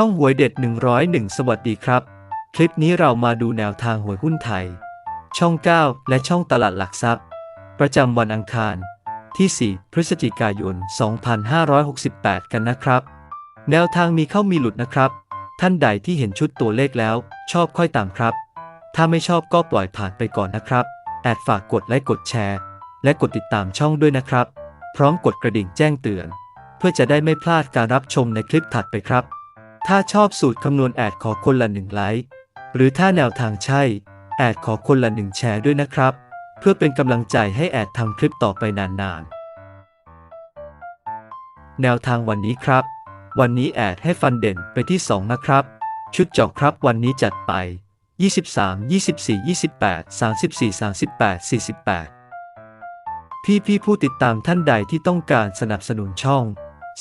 ช่องหวยเด็ด 101 สวัสดีครับ คลิปนี้เรามาดูแนวทางหวยหุ้นไทย ช่อง 9 และช่องตลาดหลักทรัพย์ ประจำวันอังคาร ที่ 4 พฤศจิกายน 2568 กันนะครับ แนวทางมีเข้ามีหลุดนะครับ ท่านใดที่เห็นชุดตัวเลขแล้ว ชอบค่อยตามครับ ถ้าไม่ชอบก็ปล่อยผ่านไปก่อนนะครับแอดฝากกดไลค์กดแชร์ และกดติดตามช่องด้วยนะครับ พร้อมกดกระดิ่งแจ้งเตือน เพื่อจะได้ไม่พลาดการรับชมในคลิปถัดไปครับ ถ้าชอบสูตรคำนวณแอดขอคนละหนึ่งไลค์ หรือถ้าแนวทางใช่ แอดขอคนละหนึ่งแชร์ด้วยนะครับ เพื่อเป็นกำลังใจให้แอดทำคลิปต่อไปนานๆ แนวทางวันนี้ครับ วันนี้แอดให้ฟันเด่นไปที่ 2 นะครับ ชุดเจอกครับวันนี้จัดไป 23 24 28 34 38 48 พี่พี่ผู้ติดตามท่านใดที่ต้องการสนับสนุนช่อง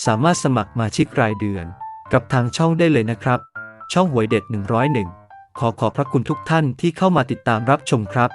สามารถสมัครมาชิกรายเดือน กับทางช่องได้เลยนะครับ ช่องหวยเด็ด 101 ขอขอบพระคุณทุกท่านที่เข้ามาติดตามรับชมครับ